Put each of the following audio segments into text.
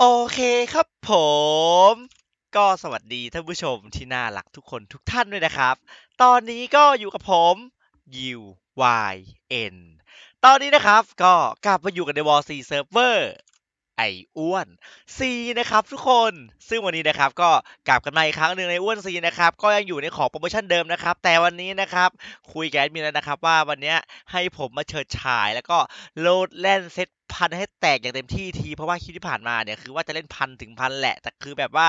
โอเคครับผม ก็สวัสดีท่านผู้ชมที่น่ารักทุกคนทุกท่านด้วยนะครับ ตอนนี้ก็อยู่กับผมยิว Y N ตอนนี้นะครับก็กลับมาอยู่กันใน w a l C Server ไออ้วน C นะครับทุกคนซึ่งวันนี้นะครับก็กลับกันมาอีกครั้งหนึ่งในอ้วน C นะครับก็ยังอยู่ในของโปรโมชั่นเดิมนะครับ แต่วันนี้นะครับคุยกับแอดมินแล้วนะครับว่าวันนี้ให้ผมมาเฉิดฉายแล้วก็โลดแล่นเซต พันให้แตกอย่างเต็มที่ที เพราะว่าคลิปที่ผ่านมาเนี่ยคือว่าจะเล่นพันถึงพันแหละ แต่คือแบบว่า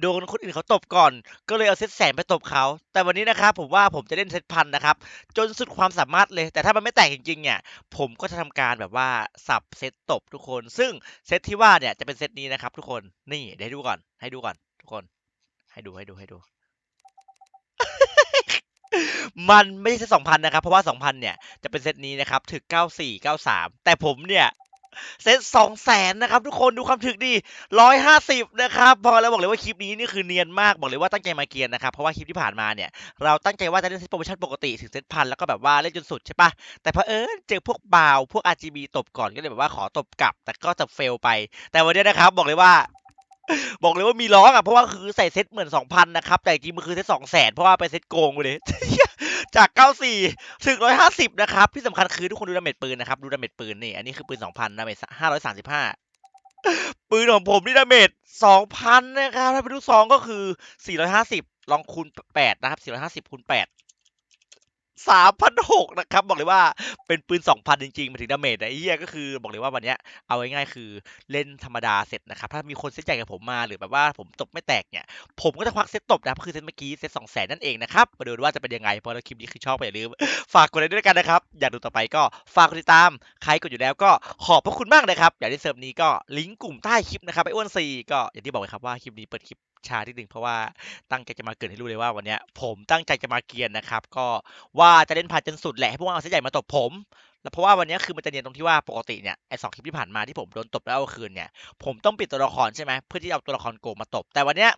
โดนคนอื่นเขาตบก่อน ก็เลยเอาเซตแสนไปตบเขา แต่วันนี้นะครับผมว่าผมจะเล่นเซตพันนะครับ จนสุดความสามารถเลย แต่ถ้ามันไม่แตกจริงๆเนี่ย ผมก็จะทำการแบบว่าสับเซตตบทุกคน ซึ่งเซตที่ว่าเนี่ยจะเป็นเซตนี้นะครับ ทุกคน นี่เดี๋ยวให้ดูก่อน ให้ดูก่อน ทุกคน ให้ดูให้ดูให้ดูมันไม่ใช่เซตสองพันนะครับ เพราะว่าสองพันเนี่ย จะเป็นเซตนี้นะครับ ถึกเก้าสี่เก้าสามแต่ผมเนี่ย เซตสองแสนนะครับ ทุกคนดูความถึกดีร้อยห้าสิบนะครับพอแล้วบอกเลยว่าคลิปนี้นี่คือเนียนมากบอกเลยว่าตั้งใจมาเกียนนะครับเพราะว่าคลิปที่ผ่านมาเนี่ยเราตั้งใจว่าจะเล่นเซตโปรโมชั่นปกติถึงเซตพันแล้วก็แบบว่าเล่นจนสุดใช่ปะแต่เพอเออเจอพวกบาวพวก RGB ตบก่อนก็เลยแบบว่าขอตบกลับ แต่ก็จะเฟลไป แต่วันนี้นะครับบอกเลยว่าบอกเลยว่ามีร้องอะเพราะว่าคือใส่เซตเหมือนสองพันนะครับแต่จริงมันคือเซตสองแสนเพราะว่าไปเซตโกงเลย จาก 94 ถึง 150 นะครับที่สำคัญคือทุกคนดูดาเมจปืนนะครับ ดูดาเมจปืนนี่ อันนี้คือปืน 2,000 ดาเมจ 535 ปืนของผมนี่ดาเมจ 2,000 นะครับ ถ้าเป็นลูกซองก็คือ 450 ลองคูณ 8 นะครับ 450 คูณ 8 สามพันหกนะครับ บอกเลยว่าเป็นปืนสองพันจริงๆมาถึงดาเมจนะไอ้เหี้ยก็คือบอกเลยว่าวันเนี้ยเอาง่ายๆคือเล่นธรรมดาเสร็จนะครับ ถ้ามีคนเซตใหญ่กับผมมาหรือแบบว่าผมตบไม่แตกเนี่ย ผมก็จะควักเซตตบนะครับคือเซตเมื่อกี้เซตสองแสนนั่นเองนะครับ มาดูว่าจะเป็นยังไง เพราะว่าคลิปนี้คือชอบก็อย่าลืม ฝากกดไลค์ด้วยกันนะครับ อยากดูต่อไปก็ฝากกดติดตาม ใครกดอยู่แล้วก็ขอบพระคุณมากนะครับ อยากได้เซิร์ฟนี้ก็ลิงก์กลุ่มใต้คลิปนะครับไออ้วนซีก็อย่างที่บอกไว้ครับว่าคลิปนี้เปิดคลิป ช้านิดนึงเพราะว่าตั้งใจจะมาเกรินให้รู้เลยว่าวันนี้ผมตั้งใจจะมาเกียนนะครับ ก็ว่าจะเล่นผ่านจนสุดแหละให้พวกมันเอาเซตใหญ่มาตบผม แล้วเพราะว่าวันนี้คือมันจะเนียนตรงที่ว่าปกติเนี่ยไอ้สองคลิปที่ผ่านมาที่ผมโดนตบแล้วเอาคืนเนี่ยผมต้องปิดตัวละครใช่ไหมเพื่อที่จะเอาตัวละครโกงมาตบ แต่วันนี้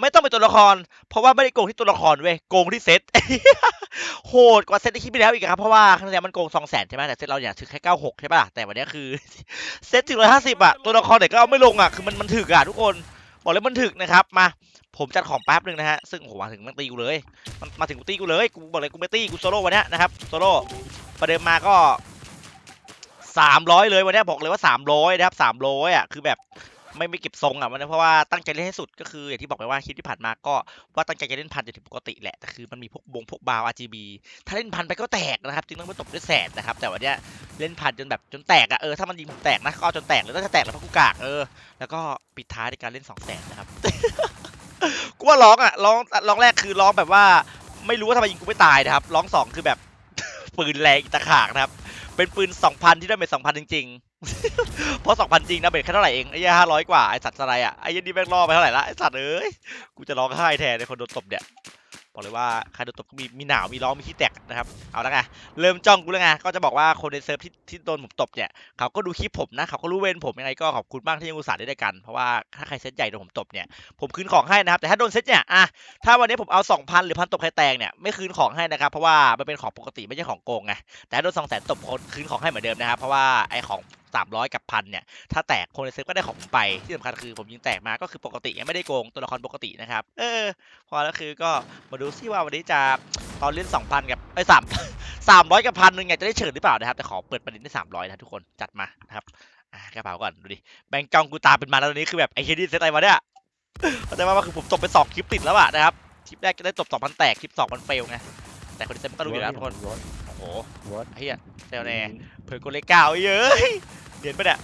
ไม่ต้องเป็นตัวละคร เพราะว่าไม่ได้โกงที่ตัวละครเว้ยโกงที่เซตโหดกว่าเซตที่คิดไปแล้วอีกครับเพราะว่าครั้งที่แล้วมันโกงสองแสนใช่ไหมแต่เซตเราเนี่ยถึงแค่เก้าหกใช่ป่ะแต่วันนี้คือเซตถึงร้อยห้าสิบอะตัวละครไหนก็เอาไม่ลงอะคือมันมันถึกอะทุกคน บอกเลยมันถึกนะครับมาผมจัดของแป๊บนึงนะฮะซึ่งโหมาถึงมันตีกูเลยมันมาถึงกูตีกูเลยกูบอกเลยกูไม่ตีกูโซโล่วันนี้นะครับโซโล่ประเดิมมาก็สามร้อยเลยวันนี้บอกเลยว่าสามร้อยนะครับสามร้อยอะคือแบบ ไม่ไม่เก็บทรงอะมันเพราะว่าตั้งใจเล่นให้สุดก็คืออย่างที่บอกไปว่าคลิปที่ผ่านมาก็ว่าตั้งใจจะเล่นพันจนถึงปกติแหละแต่คือมันมีพวกบงพวกบาว RGB ถ้าเล่นพันไปก็แตกนะครับจึงต้องไปตบด้วยแสนนะครับแต่วันเนี้ยเล่นพันจนแบบจนแตกอะเออถ้ามันยิงผมแตกนะก็เอาจนแตกเลยถ้าแตกแล้วเพราะกูกากเออแล้วก็ปิดท้ายในการเล่นสองแสนนะครับกูว่าร้องอะร้องร้องแรกคือร้องแบบว่า ไม่รู้ว่าทำไมยิงกูไม่ตายนะครับร้องสองคือแบบปืนแรงอีตะขากนะครับเป็นปืนสองพันที่ได้เป็นสองพันจริง ๆ เพราะสองพันจริงนะเบรกแค่เท่าไหร่เองไอ้ยี่ห้าร้อยกว่าไอ้สัตว์สไลด์อะไอ้ยี่นี่แม่งล่อไปเท่าไหร่ละไอ้สัตว์เอ้ยกูจะร้องไห้แทนในคนโดนตบเนี่ยบอกเลยว่าใครโดนตบก็มีมีหนาวมีร้องมีขี้แตกนะครับเอาละไงเริ่มจ้องกูแล้วไงก็จะบอกว่าคนในเซิร์ฟที่ที่โดนผมตบเนี่ยเขาก็ดูคลิปผมนะเขาก็รู้เว้นผมยังไงก็ขอบคุณมากที่ยังอุตส่าห์ได้ด้วยกันเพราะว่าถ้าใครเซตใหญ่โดนผมตบเนี่ยผมคืนของให้นะครับแต่ถ้าโดนเซตเนี่ยอะถ้าวันนี้ผมเอา2,000หรือพันตบใครแตงเนี่ยไม่คืนของให้นะครับเพราะว่ามันเป็นของปกติไม่ใช่ของโกงไงแต่ถ้าโดนสองแสนตบคนคืนของให้เหมือนเดิมนะครับเพราะว่าไอของ สามร้อยกับพันเนี่ย ถ้าแตกคนในเซิร์ฟก็ได้ของผมไป ที่สำคัญคือผมยิงแตกมาก็คือปกติยังไม่ได้โกงตัวละครปกตินะครับ เออ พอแล้วคือก็มาดูซิว่าวันนี้จะตอนเล่นสองพันกับไอ้สามสามร้อยกับพันหนึ่งไงจะได้เฉิดหรือเปล่านะครับ แต่ขอเปิดประเด็นที่สามร้อยนะทุกคนจัดมานะครับอ่ากระเป๋าก่อนดูดิแบงค์จองกูตาเป็นมาแล้วตอนนี้คือแบบไอ้เฮดี้เซตอะไรมาเนี่ยเข้าใจว่าว่าคือผมตบไปสองคลิปติดแล้วอะนะครับคลิปแรกก็ได้ตบสองพันแตกคลิปสองมันเฟลไงแต่คนที่เซตมันก็รู้อยู่แล้วทุกคนรถโอ้โหรถไอ้เหี้ยเซลแน่เผื่อกูเลขเก้าเย้ย เห็นปะเนี่ย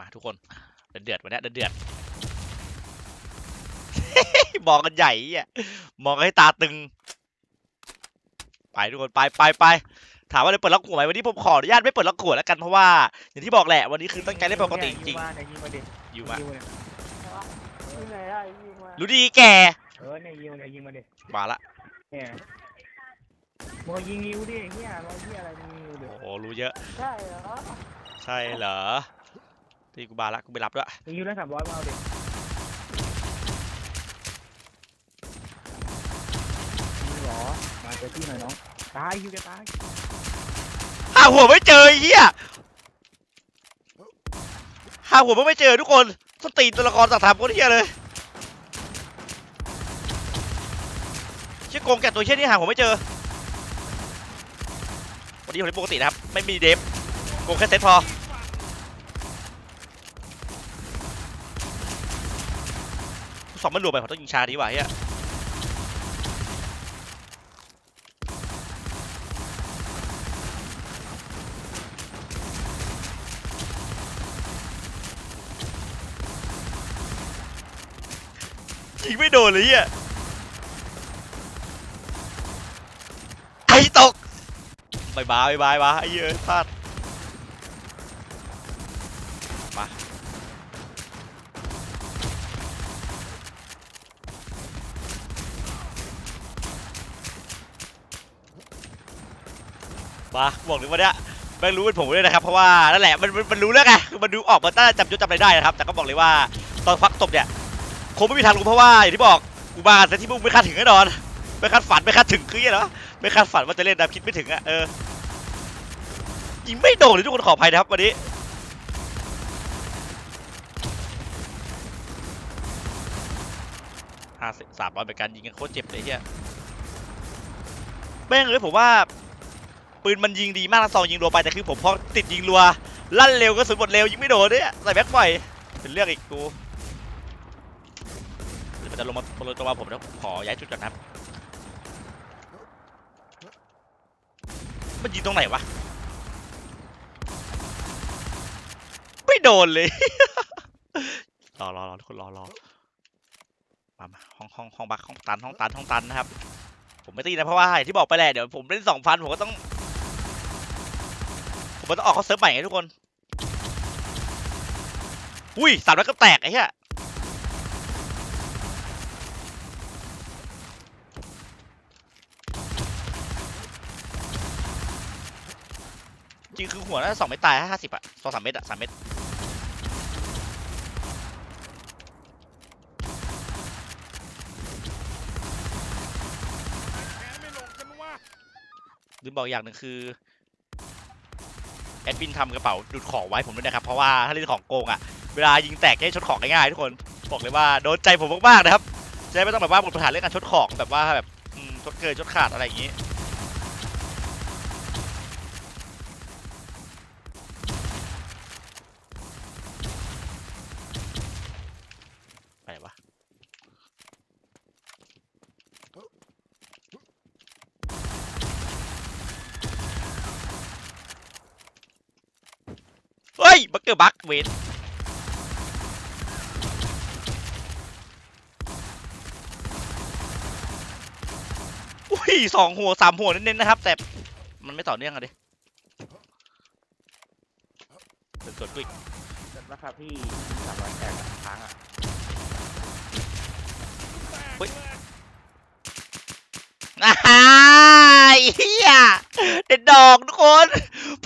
มาทุกคนเดือดเดือดวันเนี้ยเดือดเดือดมองกันใหญ่อะมองกันให้ตาตึง ไปทุกคนไปไปไปถามว่าเลยเปิดล็อกหัวไหมวันนี้ผมขออนุญาตไม่เปิดล็อกหัวแล้วกันเพราะว่าอย่างที่บอกแหละวันนี้คือตั้งใจเล่นปกติจริงยิงมาเนี่ยยิงมาดิๆอยู่มายิงมาเนี่ยยิงไหนได้ยิงมารู้ดีแกเออเนี่ยยิงมาเนี่ยยิงมาดิมาละเนี่ย มึงยิงนิ้วดิเฮียเราเฮียอะไรมึงยิงนิ้วดิโอ้โหรู้เยอะ ใช่เหรอใช่เหรอตีกูบาละกูไปรับด้วยยิงนิ้วได้สามร้อยมาเอาดิยิงเหรอมาเจอที่หน่อยน้องตายยิงแกตายหาหัวไม่เจอไอ้เหี้ยหาหัวมันไม่เจอทุกคนสนตีนตัวละครสัตว์ทำโคตรเฮียเลยเชี่ยโกงแกะตัวเชี่ยนี่หาหัวไม่เจอ วันนี้ผมเล่นปกตินะครับ ไม่มีเดฟโกงแค่เซตพอสองมันรวมไปผมต้องยิงชาดีกว่าเฮียยิงไม่โดนเลยเฮียไอ้ตก บายบายบายบายไอ้เหี้ยพลาดมามาบอกเลยว่าเนี่ยแม่งรู้เป็นผมเลยนะครับ เพราะว่านั่นแหละมันมันมันรู้เรื่องไงคือมันดูออกมาตั้งแต่จำยศจำอะไรได้นะครับ แต่ก็บอกเลยว่าตอนฟักตบเนี่ยคงไม่มีทางรู้เพราะว่าอย่างที่บอกกูมาแต่ที่มึงไม่คาดถึงแน่นอน ไม่คาดฝันไม่คาดถึงคืออย่างเนาะไม่คาดฝันว่าจะเล่นนะคิดไม่ถึงอะเออ ยิงไม่โดนเลยทุกคนขออภัยนะครับวันนี้ห้าสิบสามร้อยเป็นการยิงกันโคตรเจ็บเลยเฮียแม่งเลยผมว่า ปืนมันยิงดีมากนะซองยิงรัวไปแต่คือผมพอติดยิงรัว ลั่นเร็วก็สุดหมดเร็วยิงไม่โดนเนี่ยใส่แบ็คบ่อยเป็นเรื่องอีกกูเดี๋ยวมันจะลงมาลงตัวมาผมแล้วขอย้ายจุดก่อนนะครับมันยิงตรงไหนวะ ไม่ โดนเลย รอรอรอทุกคนรอรอมามาห้องห้องห้องบักห้องตันห้องตันห้องตันนะครับ ผมไม่ตีนะเพราะว่าอย่างที่บอกไปแหละเดี๋ยวผมเล่นสองพันผมก็ต้อง ผมก็ต้องออกเขาเซิร์ฟใหม่ไงทุกคน อุ้ยสามแล้วก็แตกไอ้เหี้ยจริงคือหัวน่าจะสองเมตรตายห้าสิบอะสองสามเมตรอะสามเมตร ลืมบอกอย่างหนึ่งคือแอดมินทำกระเป๋าดูดของไว้ผมด้วยนะครับ เพราะว่าถ้าเล่นของโกงอะเวลายิงแตกให้ชดของง่ายๆทุกคนบอกเลยว่าโดนใจผมมากๆนะครับจะไม่ต้องแบบว่าหมดปัญหาเรื่องการชดของแบบว่าแบบชดเกินชดขาดอะไรอย่างนี้ ไปไหนวะ เกอร์บักเวนอุ้ยสองหัวสามหัวเน้นๆนะครับ แต่มันไม่ต่อเนื่องอะดิเป็นส่วนกูอีกเสร็จแล้วครับพี่สามร้อยแปดครั้งอะอ่าฮ่าเฮียเด็ดดอกทุกคน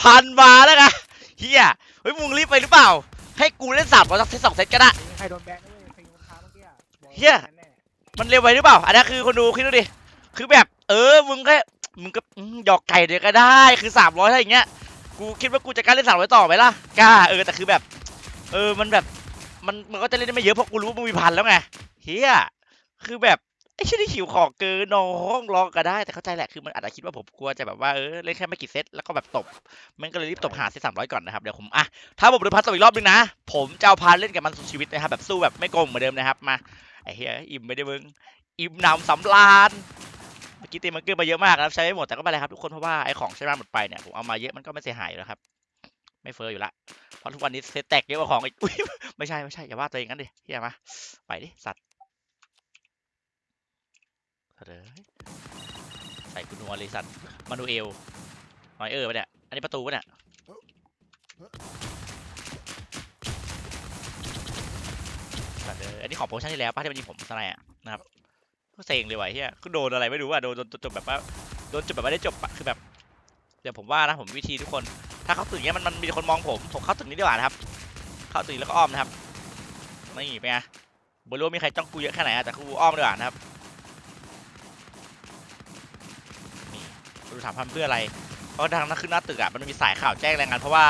พันมาแล้วนะเฮีย เฮ้ยมึงรีบไปหรือเปล่า ให้กูเล่นสามร้อยสักเซตสองเซตก็ได้ ใครโดนแบนด้วยใครโดนค้าเมื่อกี้อะบอกเหี้ย แน่มันเร็วไปหรือเปล่า อันนี้คือคนดูคิดดูดิ คือแบบ เออ มึงก็ มึงก็อืมหยอกไก่เดียวก็ได้ คือสามร้อยถ้าอย่างเงี้ย กูคิดว่ากูจะกล้าเล่นสามร้อยต่อไหมล่ะ กล้า เออ แต่คือแบบ เออ มันแบบ มัน มันก็จะเล่นได้ไม่เยอะเพราะกูรู้ว่ามึงมีพันแล้วไง เฮียคือแบบ ไอ้ชิ้นที่หิวของเกินน้องรอก็ได้แต่เข้าใจแหละคือมันอาจจะคิดว่าผมกลัวจะแบบว่าเออเล่นแค่ไม่กี่เซตแล้วก็แบบตบมันก็เลยรีบตบหาเซตสามร้อยก่อนนะครับเดี๋ยวผมอะถ้าผมโดนพันตบอีกรอบนึงนะ ผมจะเอาพันเล่นกับมันสุดชีวิตนะครับแบบสู้แบบไม่โกงเหมือนเดิมนะครับมาไอ้เฮียอิ่มไม่ได้มึงอิ่มหนำสำราญเมื่อกี้ตีมันเกอร์มาเยอะมากนะครับใช้ไม่หมดแต่ก็ไม่เป็นไรครับทุกคนเพราะว่าไอ้ของใช้มาหมดไปเนี่ยผมเอามาเยอะมันก็ไม่เสียหายอยู่แล้วครับไม่เฟออยู่ละเพราะทุกวันนี้เซตแตกเยอะกว่าของอีกไม่ใช่ไม่ใช่อย่าว่าตัวเองงั้นดิเฮียมาไปดิสัตว เอ้ยใส่กุณนัวเลยสัตว์มานูเอลนอยเออร์ปะเนี่ย อันนี้ประตูปะเนี่ยสัตว์เอ้ยอันนี้ของโปรโมชั่นที่แล้วป้าที่มันยิงผมสไนด์อะนะครับก็เซ็งเลยว่ะเฮียคือโดนอะไรไม่รู้อะโดนโดนจบแบบว่าโดนจบแบบไม่ได้จบอะคือแบบเดี๋ยวผมว่านะผมวิธีทุกคน ถ้าเข้าตึกเนี้ยมันมันมีคนมองผมผมเข้าตึกนี้ดีกว่านะครับ เข้าตึกนี้แล้วก็อ้อมนะครับนี่เป็นไงบรู้ว่ามีใครจ้องกูเยอะแค่ไหนอะแต่กูอ้อมดีกว่านะครับ กูถามพันเพื่ออะไร เพราะทางนั้นขึ้นหน้าตึกอะมันมีสายข่าวแจ้งรายงานเพราะว่า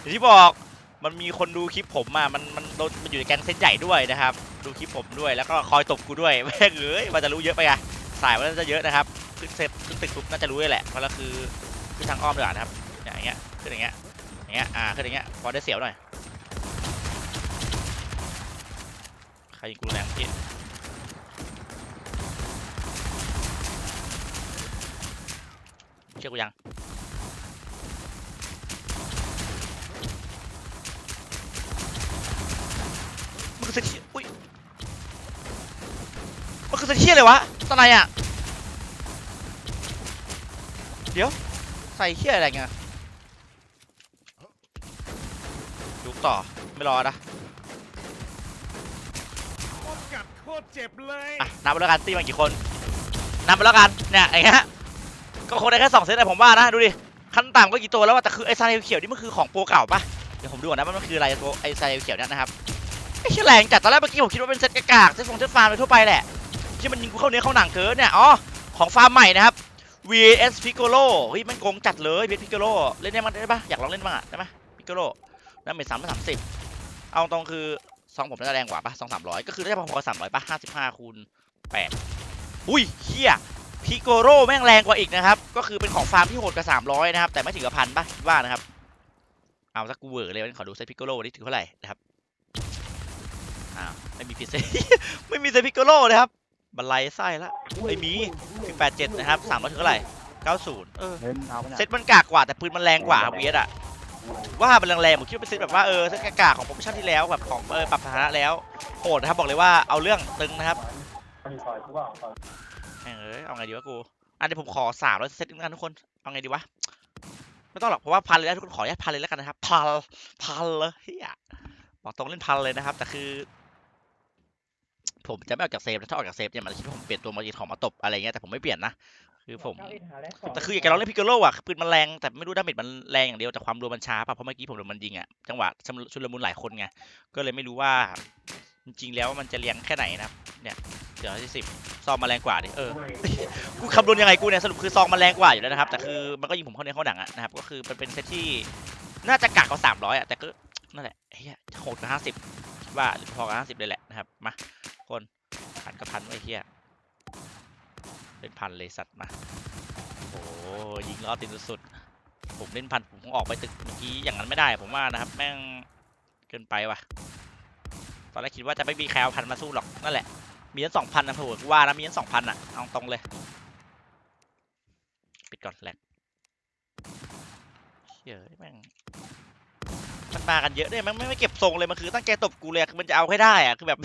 อย่างที่บอกมันมีคนดูคลิปผมอะมันมันโดนมันอยู่ในแก๊งเซตใหญ่ด้วยนะครับ ดูคลิปผมด้วยแล้วก็คอยตบกูด้วยแม่งเอ้ยมันจะรู้เยอะไปไงสายมันน่าจะเยอะนะครับขึ้นเซตขึ้นตึกปุ๊บน่าจะรู้เลยแหละเพราะเราคือขึ้นทางอ้อมดีกว่านะครับอย่างเงี้ยขึ้นอย่างเงี้ยอย่างเงี้ยอ่าขึ้นอย่างเงี้ยพอได้เสียวหน่อยใครยิงกูแรงพี่ เชื่อกูยังมันคือเซนเชียอุ้ยมันคือเซนเชียเลยวะตอนไหนอะเดี๋ยว ใส่เชียอะไรเงี้ยยุกต่อไม่รอนะโคตรกัดโคตรเจ็บเลยอะนับไปแล้วกันตีมันกี่คนนับไปแล้วกันเนี่ยอย่างเงี้ย ก็คงได้แค่สองเซตแต่ผมว่านะดูดิขั้นต่ำก็กี่ตัวแล้วอะแต่คือไอ้ซาเลเขียวนี่มันคือของโปรเก่าปะเดี๋ยวผมดูก่อนนะว่ามันคืออะไรตัวไอ้ซาเลเขียวเนี่ยนะครับไอ้เชี่ยแรงจัดตอนแรกเมื่อกี้ผมคิดว่าเป็นเซตกากากเซตฟงเซตฟาร์มไปทั่วไปแหละที่มันยิงกูเข้าเนื้อเข้าหนังเกินเนี่ยอ๋อของฟาร์มใหม่นะครับ VS Piccolo เฮ้ยมันโกงจัดเลย VS Piccolo เล่นได้มั้ยได้ปะอยากลองเล่นบ้างอะได้ไหม Piccolo แล้วเมทสามสามสิบเอาตรงคือซองผมน่าจะแรงกว่าปะซองสามร้อยก็คือได้พอๆกับสามร้อยปะห้าสิบห้าคูณแปดอุ้ยเฮีย พิโกโร่แม่งแรงกว่าอีกนะครับ ก็คือเป็นของฟาร์มที่โหดกว่า300นะครับ แต่ไม่ถึงกับพันป่ะคิดว่านะครับ เอาสักกูเวอร์เลยวันนี้ขอดูเซตพิโกโร่นี่ถึงเท่าไหร่นะครับอ้าวไม่มีพิเศษไม่มีเซตพิโกโร่นะครับบันไลไส้ละไม่มีถึง87นะครับ300ถึงเท่าไหร่90เออเล่นเอาไปเซตมันกากกว่าแต่ปืนมันแรงกว่าครับเวียดอะว่ามันแรงๆผมคิดว่าเป็นเซตแบบว่าเออเซตกากๆของโปรโมชั่นที่แล้วแบบของเออปรับสถานะแล้วโหดนะครับบอกเลยว่าเอาเรื่องตึงนะครับ แม่งเอ้ยเอาไงดีวะกู อันนี้ผมขอสามร้อยเซตนึงกันทุกคนเอาไงดีวะไม่ต้องหรอกเพราะว่าพันเลยนะทุกคนขออนุญาตพันเลยแล้วกันนะครับพันพันเลยเฮียบอกตรงเล่นพันเลยนะครับ แต่คือ ผมจะไม่ออกจากเซฟนะถ้าออกจากเซฟเนี่ยมันจะคิดว่าผมเปลี่ยนตัวมาจีของมาตบอะไรเงี้ยแต่ผมไม่เปลี่ยนนะคือผมแต่คืออยากจะลองเล่นพิกโกโลอะคือปืนมันแรงแต่ไม่รู้ดาเมจมันแรงอย่างเดียวแต่ความรวมมันช้าป่ะเพราะเมื่อกี้ผมโดนมันยิงอะจังหวะชุลมุนหลายคนไงก็เลยไม่รู้ว่า จริงๆแล้วมันจะเลี้ยงแค่ไหนนะครับเนี่ยเดี๋ยวที่สิบซองมาแรงกว่าดิเออกูคำนวณยังไงกูเนี่ยสรุปคือซองมันแรงกว่าอยู่แล้วนะครับแต่คือมันก็ยิงผมเข้าในเข้าหนังอะนะครับก็คือมันเป็นเซตที่น่าจะกักกว่าสามร้อยอะแต่ก็นั่นแหละเฮียโหดกว่าห้าสิบว่าหรือพอกับห้าสิบเลยแหละนะครับมาคนพันกับพันไว้เฮียเป็นพันเลยสัตว์มาโอ้ยิงล้อติดสุดๆผมเล่นพันผมคงออกไปตึกเมื่อกี้อย่างนั้นไม่ได้ ผมว่านะครับ แม่งเกินไปว่ะ ตอนแรกคิดว่าจะไม่มีใครเอาพันมาสู้หรอกนั่นแหละ มีทั้งสองพันนะเผื่อว่านะมีทั้งสองพันอะเอาตรงเลย ปิดก่อนแหลกเฮ้ยแม่งมันมากันเยอะด้วยมันไม่เก็บทรงเลยมันคือตั้งใจตบกูเลยคือมันจะเอาให้ได้อะคือแบบ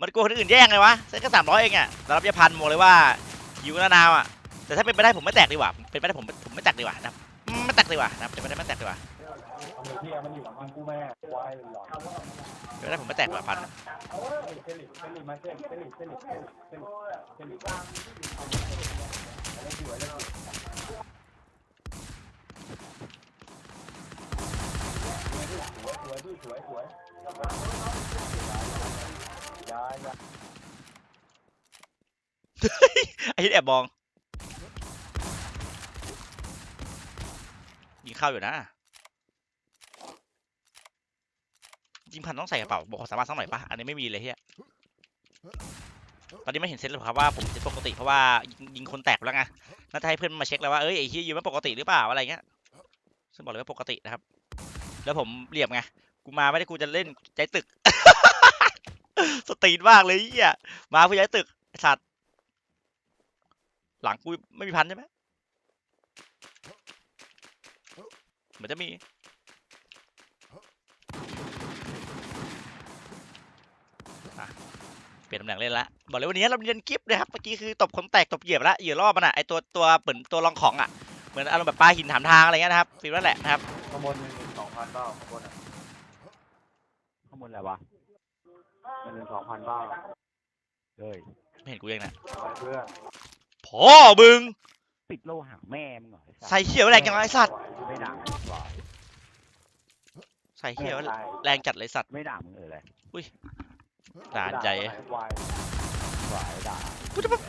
มันกลัวคนอื่นแย่งไงวะเซ็ตก็สามร้อยเองอะแต่รับยาพันบอกเลยว่าอยู่นานๆอะแต่ถ้าเป็นไปได้ผมไม่แตกดีกว่าเป็นไปได้ผมผมไม่แตกดีกว่านะไม่แตกดีกว่านะเป็นไปได้ไม่แตกดีกว่า เป็นไปได้ผมไม่แตกดีกว่าพันไอ้ที่แอบมองยิงเข้าอยู่นะ ยิงพันต้องใส่กระเป๋าบอกขอสามารถสักหน่อยปะอันนี้ไม่มีเลยเฮียตอนนี้ไม่เห็นเซตเลยครับว่าผมเซตปกติเพราะว่ายิงยิงคนแตกไปแล้วไงน่าจะให้เพื่อนมาเช็คแล้วว่าเอ้ยไอ้เฮียยิงมันปกติหรือเปล่าอะไรเงี้ยซึ่งบอกเลยว่าปกตินะครับ แล้วผมเหลี่ยมไงกูมาไม่ได้กูจะเล่นใจตึก สตรีทมากเลยเฮียมาเพื่อใจตึกไอ้สัตว์หลังกูไม่มีพันใช่ไหมเหมือนจะมี อะ เปลี่ยนตำแหน่งเล่นละบอกเลยวันนี้เราเรียนกิฟต์นะครับเมื่อกี้คือตบคนแตกตบเหยียบละเหยียบรอบมันอะไอตัวตัวเหมือนตัวรองของอะเหมือนอารมณ์แบบปลาหินถามทางอะไรเงี้ยนะครับฟีลนั่นแหละนะครับข้างบนหนึ่งสองพันเบ้าข้างบนอะข้างบนอะไรวะหนึ่งสองพันเบ้าเฮ้ยไม่เห็นกูเองนะเพื่อนพ่อมึงปิดโลหะแม่มึงเหรอใส่เขียวแรงจังไรสัตว์ไม่ด่ามึงหรอใส่เขียวแรงจัดเลยสัตว์ไม่ด่ามึงเออเลย ด่านใจวายวายด่ากูจะแบบ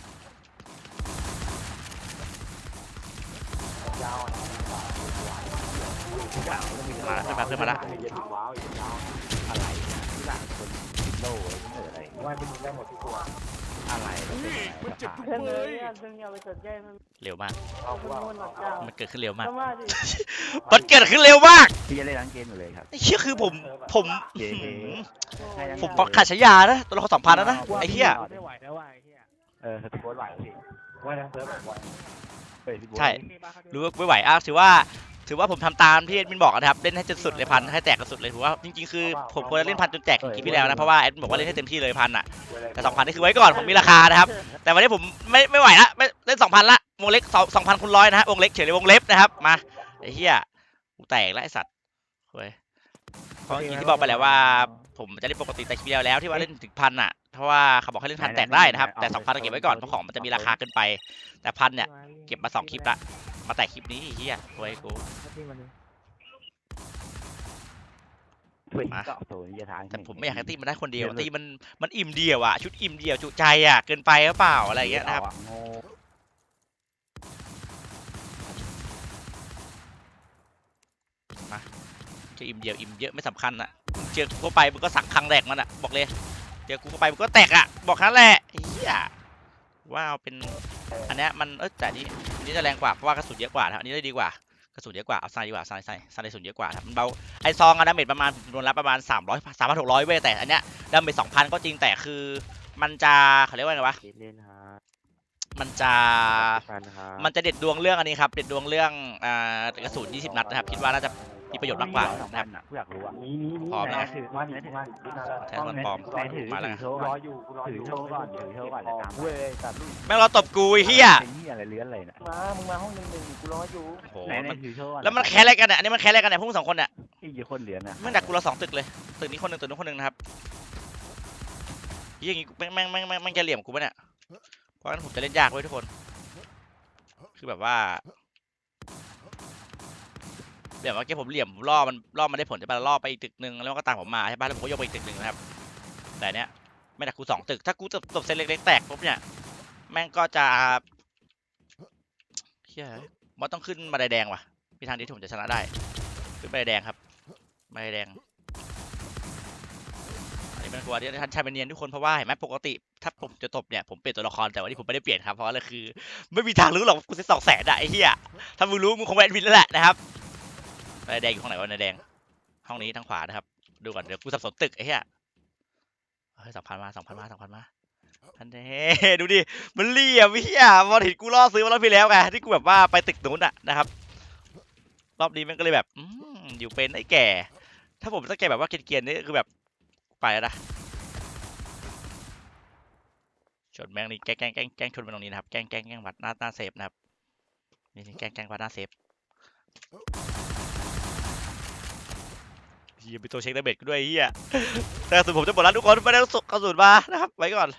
ยาวอะมาแล้วขึ้นมาขึ้นมาแล้วเย็นว้าวอีกแล้วอะไรที่หลังคนติดโล่เอออะไร ว่าเป็นมึงได้หมดทุกตัวอะไรอุ้ยมันเจ็บทุกเพื่อนเลเลยยเนี่ยดึงอย่าไปสนใจมันเร็วมาก เอามันว่ามันหลักเจ้ามันเกิดขึ้นเร็วมาก ก็มาดิมันเกิดขึ้นเร็วมากพี่จะเล่นร้านเกมอยู่เลยครับไอ้เชี่ยคือผม ผมเย้หืมใช่ยังผมขาดฉายานะตัวละครสองพันแล้วนะ ไอ้เหี้ย ไม่ไหวแล้วว่ะไอ้เหี้ยเออสติโบสไหวพี่ว่าทั้งเซิร์ฟแบบไหวเฮ้ยพี่โบ๊ทใช่ รู้ว่าไม่ไหวอะถือว่า ถือว่าผมทำตามที่เอ็ดมินบอกนะครับเล่นให้จนสุดเลยพันให้แตกกระสุดเลยถือว่าจริงๆคือผมควรจะเล่นพันจนแตกคลิปที่แล้วนะเพราะว่าเอ็ดบอกว่าเล่นให้เต็มที่เลยพันอะแต่สองพันนี่คือไว้ก่อนผมมีราคานะครับแต่วันนี้ผมไม่ไม่ไหวละไม่เล่นสองพันละวงเล็กสองสองพันคูณร้อยนะฮะวงเล็กเฉยเลยวงเล็บนะครับมาไอ้เหี้ยกูแตกแล้วไอ้สัตว์เฮ้ยเพราะเมื่อกี้ที่บอกไปแล้วว่าผมจะเล่นปกติแต่คลิปที่แล้วแล้วที่ว่าเล่นถึงพันอะเพราะว่าเขาบอกให้เล่นพันแตกได้นะครับแต่สองพันเก็บไว้ก่อนเพราะของมันจะมีราคาเกินไป แต่พันเนี่ยเก็บมาสองคลิปละ มาแตกคลิปนี้ไอ้เหี้ยโว้ยกูเฮ้ยมาเกาะโซนยาทางแต่ผมไม่อยากให้ตีมันได้คนเดียวตีมันมันอิ่มเดียวอะชุดอิ่มเดียวจุใจอะเกินไปหรือเปล่าอะไรอย่างเงี้ยนะครับโง่จะอิ่มเดียวอิ่มเยอะไม่สำคัญอะเจอกูเข้าไปมึงก็สักครั้งแรกมันอะบอกเลยเจอกูเข้าไปมึงก็แตกอะบอกแค่นั้นแหละไอ้เฮียว้าวเป็นอันเนี้ยมันเออแต่อันนี้ อันนี้จะแรงกว่าเพราะว่ากระสุนเยอะกว่าครับอันนี้ได้ดีกว่ากระสุนเยอะกว่าเอาซายดีกว่าไซไซายกระสุนเยอะกว่าครับมันเบาไอซองอะดาเมจประมาณผมโดนรับประมาณ300 3,600เว้ยแต่อันเนี้ยดาเมจ2,000ก็จริงแต่คือมันจะเขาเรียกว่าไงวะเล่นฮะมันจะฟันฮะมันจะเด็ดดวงเรื่องอันนี้ครับเด็ดดวงเรื่องอ่ากระสุน20 นัดนะครับคิดว่าน่าจะ มีประโยชน์มากกว่าสองนะคพัรับนอะกูอยากรู้อะนี่นี่นี่พร้อมนะไหถือมาถือมาถือมาแทนตอนปลอมไหนถือมาแล้วถือโชว์รก่ออนอยู่กูรอถืออยู่โชว์ก่อนถือโชว์ก่อนเลยตามเว้ยตัดลูกแม่งเราตบกูไอ้เฮียเป็นนี่อะไรเลื้อนเลยนะมามึงมาห้องหนึ่งหนึ่งกูรออยู่โอ้โหไหนไหนมันถือโชว์ก่อนแล้วมันแค้นอะไรกันเนี่ยอันนี้มันแค้นอะไรกันเนี่ยพวกมึงสองคนเนี่ยอีกกี่คนเหลือนะแม่งดักกูละสองตึกเลยตึกนี้คนหนึ่งตึกนู้นคนหนึ่งนะครับเหี้ยอย่างงี้กูแม่งแม่งแม่งแม่งแม่งจะเหลี่ยมกูปะเนี่ยเพราะงั้นผมจะเล่นยากเว้ยทุกคน คือแบบว่า เหลี่ยมเมื่อกี้ผมเหลี่ยมล่อมันล่อมันได้ผลใช่ปะล่อไปอีกตึกหนึ่งแล้วมันก็ตามผมมาใช่ปะแล้วผมก็โยกไปอีกตึกหนึ่งนะครับ แต่เนี้ยไม่ดักกูสองตึก ถ้ากูตบตบเส้นเล็กๆแตกปุ๊บเนี่ยแม่งก็จะเฮียมันต้องขึ้นบันไดแดงว่ะมีทางเดียวที่ผมจะชนะได้ขึ้นบันไดแดงครับบันไดแดงอันนี้เป็นกลัวที่ท่านชายเป็นเนียนทุกคนเพราะว่าเห็นไหมปกติ ถ้าผมจะตบเนี่ยผมเปลี่ยนตัวละครแต่วันนี้ผมไม่ได้เปลี่ยนครับเพราะว่าอะไรคือ ไม่มีทางรู้หรอกกูเซ็ตสองแสนอะไอ้เหี้ยถ้ามึงรู้มึงคงแวนวินแล้วแหละนะครับ นไดแดงอยู่ห้องไหนวะบันแดง ห้องนี้ทางขวานะครับ ดูก่อนเดี๋ยวกูสับสนตึกไอ้เหี้ยเฮ้ยสองพันมาสองพันมาสองพันมาอันนี้ดูดิ มันเลี่ยมเหี้ยบอลเห็นกูล่อซื้อมารอบที่แล้วไงที่กูแบบว่าไปตึกนู้นอะนะครับ รอบนี้มันก็เลยแบบอยู่เป็นไอ้แก่ ถ้าผมสังเกตแบบว่าเกียนๆนี่คือแบบไปแล้วนะชนแม่งนี่แกล้งแกล้งแกล้งชนมันตรงนี้นะครับแกล้งแกล้งแกล้งวัดหน้าหน้าเซฟนะครับนี่นี่แกล้งแกล้งวัดหน้าเซฟ เฮียไปตัวเช็คดาเมจกูด้วยเฮียแต่กระสุนผมจะหมดแล้วทุกคนไม่ได้สุกกระสุนมานะครับไว้ก่อน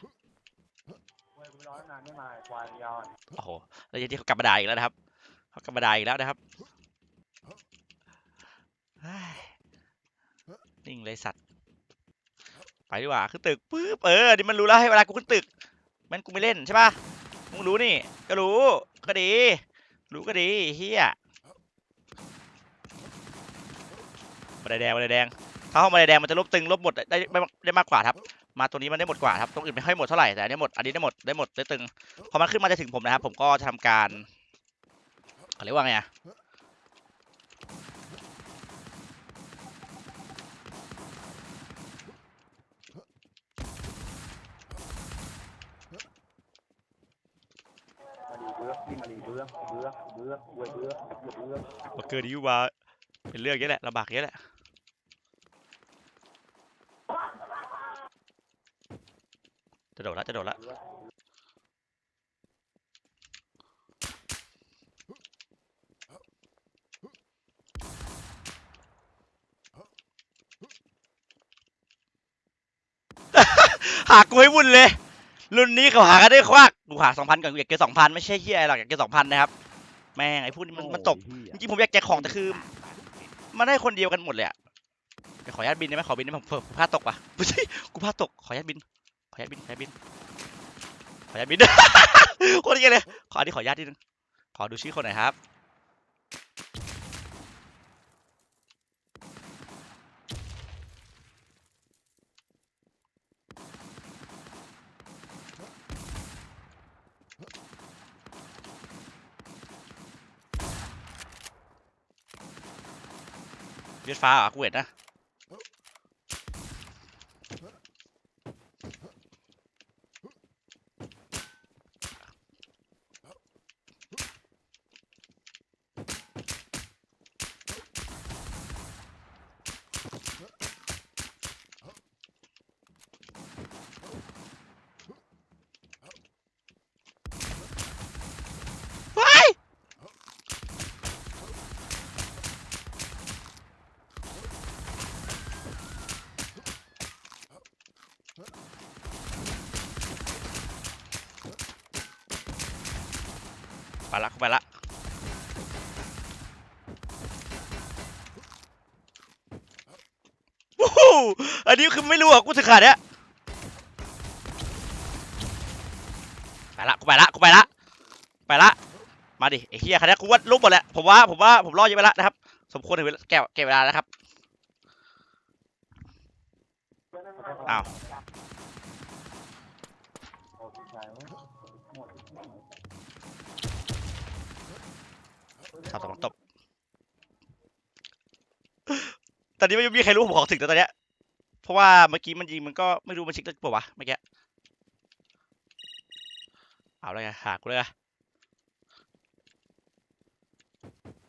เว้ยกูรอตั้งนานไม่มาควายยาวโอ้โหแล้วทีนี้เขากลับมาด่าอีกแล้วนะครับเขากลับมาด่าอีกแล้วนะครับนิ่งเลยสัตว์ไปดีกว่าขึ้นตึกปุ๊บเออนี่มันรู้แล้วให้เวลากูขึ้นตึก มันกูไม่เล่นใช่ป่ะมึงรู้นี่ ก็รู้ก็ดี รู้ก็ดีเฮียบัน ไดแดงบันไดแดงถ้าห้องบันไดแดงมันจะลบตึงลบหมดได้ได้ได้มากกว่าครับ มาตัวนี้มันได้หมดกว่าครับตรงอื่นไม่ค่อยหมดเท่าไหร่แต่อันนี้หมดอันนี้ได้หมดได้หมดได้ตึงพอมันขึ้นมาจะถึงผมนะครับผมก็จะทำการเขาเรียกว่าไงอะมาดีเบื้อที่มาดีเบื้อเบื้อเบื้อเว้ยเบื้อเบื้อมาเกิดนี้ว่าเป็นเรื่องเยอะแหละลำบากเยอะแหละ จะโดดละจะโดดละหากูให้วุ่นเลย รุ่นนี้เขาหากันได้ควักกูหาสองพันก่อนกูอยากเจอสองพันไม่ใช่เฮียอะไรหรอกอยากเจอสองพันนะครับ แม่งไอ้พวกนี้มันมันตบจริงๆผมอยากแจกของแต่คือมันได้คนเดียวกันหมดเลยอะเดี๋ยวขออนุญาตบินได้ไหมขอบินได้ไหมผมเผลอผมพลาดตกว่ะไม่ใช่กูพลาดตกขออนุญาตบิน ขออนุญาตบินขออนุญาตบินขออนุญาตบิน โคตรเยอะเลย ขออนี้ขอญาตนิดนึง ขอดูชื่อคนหน่อยครับ เลือดฟ้าเหรอกูเห็นนะ วู้ฮู้อันนี้คือไม่รู้อะกูถึงขาดเนี้ยไปละกูไปละกูไปละไปละมาดิไอ้เฮียคันนี้กูว่าลุกหมดแล้วผมว่าผมว่าผมรอดเยอะไปล้วนะครับ สมควรถึงเวลาแก้วแก้เวลาแล้วครับอ้าวชาวตะวันตก ตอนนี้ไม่มีใครรู้ผมของถึงแล้วตอนเนี้ย เพราะว่าเมื่อกี้มันยิงมันก็ไม่รู้มันชิกหรือเปล่าวะเมื่อกี้ เอาเลยไงหากูเลย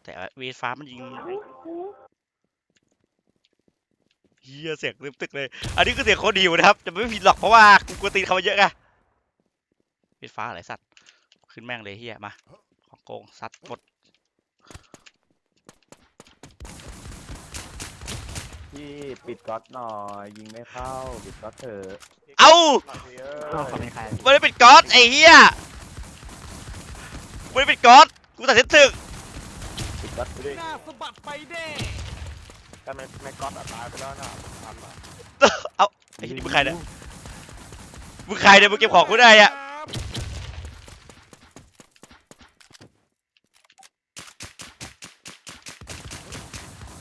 แต่เวทฟ้ามันยิงเฮียเสียงเต็มตึกเลย อันนี้คือเสียงโคตรดีอยู่นะครับ จะไม่ผิดหรอกเพราะว่ากูกลัวตีนเขามาเยอะไงเวทฟ้าอะไรสัตว์ ขึ้นแม่งเลยเฮียมา ของโกงซัดหมด พี่ปิดก๊อตหน่อยยิงไม่เข้าปิดก๊อตเถอะเอ้าเขาเป็นใครไม่ได้ปิดก๊อตไอ้เฮียไม่ได้ปิดก๊อตกูตัดสินถึกปิดก๊อตไปดิหน้าสะบัดไปเด้แต่ไม่ไม่ก๊อตตายไปแล้วนะทำอะเอาไอ้นี่มึงใครเนี่ยมึงใครเนี่ยมึงเก็บของกูได้อะครับ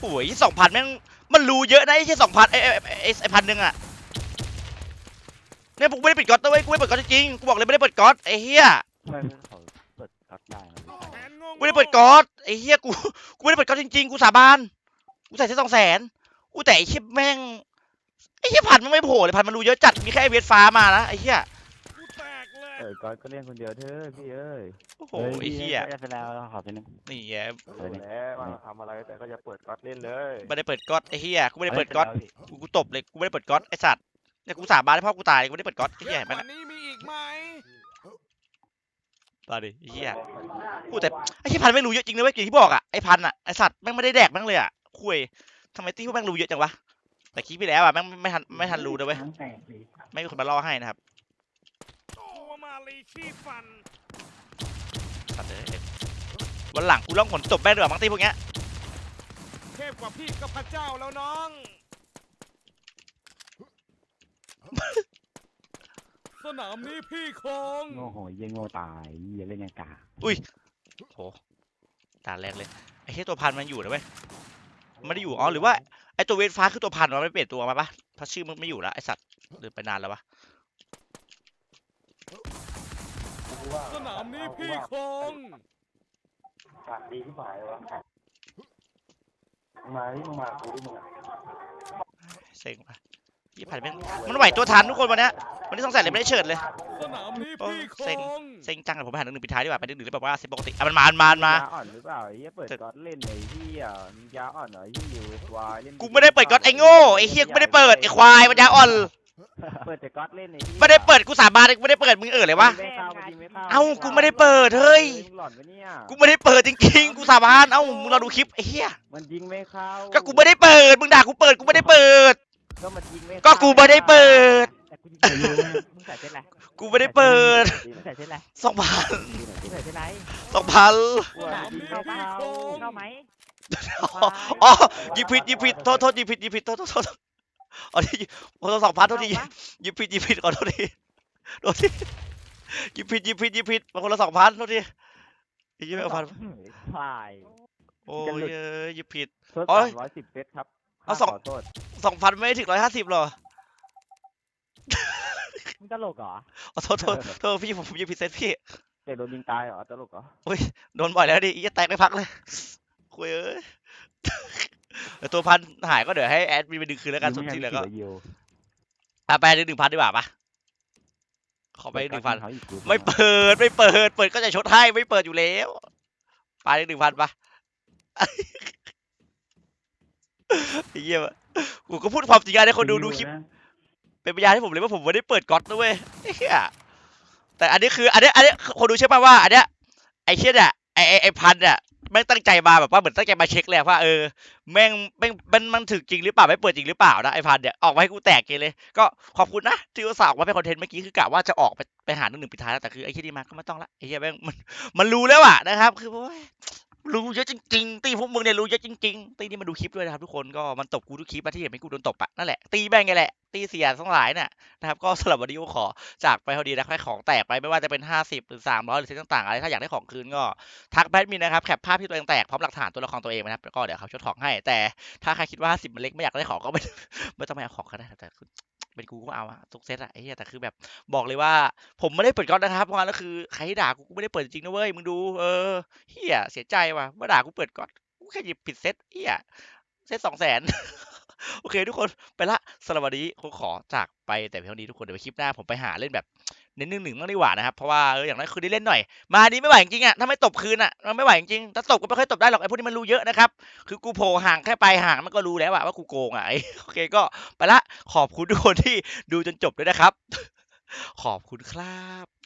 โอ้ยสองพันแม่ง มันรู้เยอะนะไอ้แค่สองพันไอ้ไอ้ไอ้ไอ้พันหนึ่งอะเนี่ยกูไม่ได้ปิดก๊อตนะเว้ยกูไม่ได้เปิดก๊อตจริงๆกูบอกเลยไม่ได้เปิดก๊อตไอ้เหี้ยทำไมเขาเปิดก๊อตได้นะพี่แผนงงกูไม่ได้เปิดก๊อตไอ้เหี้ยกูกูไม่ได้เปิดก๊อตจริงๆกูสาบานกูใส่แค่สองแสนกูแต่ไอ้เหี้ยแม่งไอ้เหี้ยพันมันไม่โผล่เลยพันมันรู้เยอะจัดมีแค่ไอ้เวทฟ้ามานะไอ้เหี้ยกูแตกเลยเออก๊อตก็เล่นคนเดียวเถอะพี่เอ้ยโอ้โหไอ้เหี้ยไปแล้วขอไปนึงนี่ไงเออแล้วว่าทำอะไรแต่ก็จะเปิดก๊อตเล่นเลยไม่ได้เปิดก๊อตไอ้เหี้ยกูไม่ได้เปิดก๊อตกูกูตบเลยกูไม่ได้เปิดก๊อตไอ้สัตว์เนี่ยกูสาบานให้พ่อกูตายกูไม่ได้เปิดก๊อตไอ้เยเหี้ยอะเห็นกไหมว่านะนี้มีอีกไหมตาดิไอ้เหี้ยกูแต่ไอ้เหี้ยพันไม่รู้เยอะจริงนะเว้ยอย่างที่บอกอะไอ้พันอะไอ้สัตว์แม่งไม่ได้แดกแม่งเลยอะคุยทำไมตี้พวกแม่งรู้เยอะจังวะแต่คลิปไปแล้วอะแม่งไม่ทันไม่ทันรู้นะเว้ยไม่มีคนมาล่อให้นะครับตัวมาลีชีพฟันสัตว์เลยวันหลังกูลองผลจบแม่งดีกว่ามั้งตี้พวกเนี้ยเทพกว่าพี่ก็พระเจ้าแล้วน้อง สนามนี้พี่คง โง่โหยยิงโง่ตายอย่าเล่นยังกาโหตาแรกเลยไอ้เหี้ยตัวพันมันอยู่นะเว้ยมันไม่ได้อยู่อ๋อหรือว่าไอ้ตัวเวทฟ้าคือตัวพันมันไม่เปลี่ยนตัวมาปะเพราะชื่อมันไม่อยู่แล้วไอ้สัตว์หรือไปนานแล้ววะ สนามนี้พี่คงปากดีที่หมายวะมาที่มึงมากูที่มึงอะเซ็งว่ะยี่พันแม่งมันไหวตัวทันทุกคนวันเนี้ยวันนี้สงสัยเลยไม่ได้เฉิดเลย สนามนี้โอ้พี่คเซ็งงเซ็งจังเลยผมไปหาหนึ่งหนึ่งปิดท้ายดีกว่าไปหนึ่งหนึ่งแล้วแบบว่าเซ็งปกติอะมันมามันมามันมายอ่อนหรือเปล่าไอ้เหี้ยเปิดก๊อตเล่นไอ้เหี้ยมึงยาอ่อนเหรอไอ้เหี้ยอยู่วายเล่นกูไม่ได้เปิดก๊อตไอ้โง่ไอ้เฮียกูไม่ได้เปิดไอ้ควายมันยาอ่อนเปิดแต่ก๊อตเล่นไอ้เหี้ยไม่ได้เปิดกูสาบานเลยกูไม่ได้เปิดมึงเออเลยวะ ไม่เข้าไม่ยิงไม่เข้าเอ้ากูไม่ได้เปิดเฮ้ย มึงหลอนปะเนี่ยกูไม่ได้เปิดจริงๆ กูสาบานเอ้ามึงรอดูคลิปไอ้เฮียมันยิงไม่เข้าก็กูไม่ได้เปิดมึงด่ากูเปิดกูไม่ได้เปิด ก็มันยิงไม่ก็กูไม่ได้เปิด แต่กูยิงไม่เข้ามึงใส่เส้นอะไรกูไม่ได้เปิดมึงใส่เส้นอะไรสองพันมึงใส่เส้นอะไรสองพันกูอะยิงเข้าเปล่าเข้าไหมอ๋อยิงผิดยิงผิดโทษโทษยิงผิดยิงผิดโทษโทษโทษอ๋อที่โอ้สองพันโทษทียิงผิดยิงผิดขอโทษทีโทษที ยิงผิดยิงผิดยิงผิดบางคนละสองพันโทษทียิงไม่เอาพันควายโอ้ยเอ้ยยิงผิดโทษโอ้สายมร้อยสิบเซตครับเอาสองขอโทษสองพันไม่ถึงร้อยห้าสิบหรอมึงตลกเหรออ๋อโทษโทษโทษพี่ผมผมยิงผิดเซตพี่เตะโดนยิงตายเหรอตลกเหรอโดนบ่อยแล้วดิอีจะแตกไม่พักเลยคุยเอ้ยแต่ตัวพันหายก็เดี๋ยวให้แอดมินไปดึงคืนแล้วกันส่วนที่เหลือก็ยิงไม่ยังอะไปดึงหนึ่งพันดีกว่าปะ ขอไปเกี่ยวหนึ่งพันเขาอีกกูไม่เปิดไม่เปิด เปิดก็จะชดให้ไม่เปิดอยู่แล้วไปหนึ่งพันปะไอ้เหี้ยกูก็พูดความจริงอะให้คนดูดูคลิปนะเป็นพยานให้ผมเลยว่าผมไม่ได้เปิดก๊อตนะเว้ยไอ้เหี้ยแต่อันนี้คือ อันนี้อันนี้คนดูเชื่อป่ะว่า อันเนี้ยไอ้เชี่ยเนี่ยไอ้ไอ้ไอ้พันเนี่ย แม่งตั้งใจมาแบบว่าเหมือนตั้งใจมาเช็คเละว่าเออแม่งแม่งมันมันถึกจริงหรือเปล่าไม่เปิดจริงหรือเปล่านะไอ้พันเนี่ยออกมาให้กูแตกเกเลย ก็ขอบคุณนะที่อุตส่าห์ออกมาเป็นคอนเทนต์เมื่อกี้คือกะว่าจะออกไปไปหาหนึ่งหนึ่งปิดท้ายแล้วแต่คือไอ้เชี่นี่มาก็ไม่ต้องละไอ้เชี่ยแม่งมันมันรู้แล้วอะนะครับ คือโอ้ยรู้เยอะจริงๆ ตีพวกมึงเนี่ยรู้เยอะจริงๆ ตีนี่มาดูคลิปด้วยนะครับทุกคนก็มันตบกูทุกคลิปอะที่เห็นไหมกูโดนตบอะนั่นแหละตีแม่งไงแหละ ตีเสียทั้งหลายน่ะนะครับก็สำหรับวันนี้ก็ขอจากไปพอดีนะให้ของแตกไปไม่ว่าจะเป็น 50 หรือ 300 หรือเซตต่างๆอะไรถ้าอยากได้ของคืนก็ทักแบดมินนะครับแคปภาพที่ตัวเองแตกพร้อมหลักฐานตัวละครตัวเองนะครับแล้วก็เดี๋ยวเขาชดของให้แต่ถ้าใครคิดว่า 50 มันเล็กไม่อยากได้ของก็ไม่ไม่ต้องไปเอาของก็ได้แต่เป็นกูก็เอาอะทุกเซตอะไอ้เหี้ยแต่คือแบบบอกเลยว่า ผมไม่ได้เปิดก๊อตนะครับเพราะงั้นแล้วคือใครที่ด่ากูกูไม่ได้เปิดจริงนะเว้ยมึงดูเออเฮียเสียใจว่ะว่าด่ากูเปิดก๊อตกูแค่หยิบผิดเซตเฮียเซตสองแสน โอเค ทุกคนไปละสำหรับวันนี้ผมขอจากไปแต่เพียงเท่านี้ทุกคนเดี๋ยวไปคลิปหน้าผมไปหาเล่นแบบเน้นหนึ่งหนึ่งบ้างดีกว่านะครับเพราะว่าเอออย่างน้อยคือได้เล่นหน่อย มาดีไม่ไหวจริงอะถ้าไม่ตบคืนอะมันไม่ไหวจริงถ้าตบก็ไม่ค่อยตบได้หรอกไอ้พวกนี้มันรู้เยอะนะครับคือกูโผล่ห่างแค่ไปห่างมันก็รู้แล้วว่ากูโกงอะไอ้โอเคก็ไปละขอบคุณทุกคนที่ดูจนจบด้วยนะครับ ขอบคุณครับ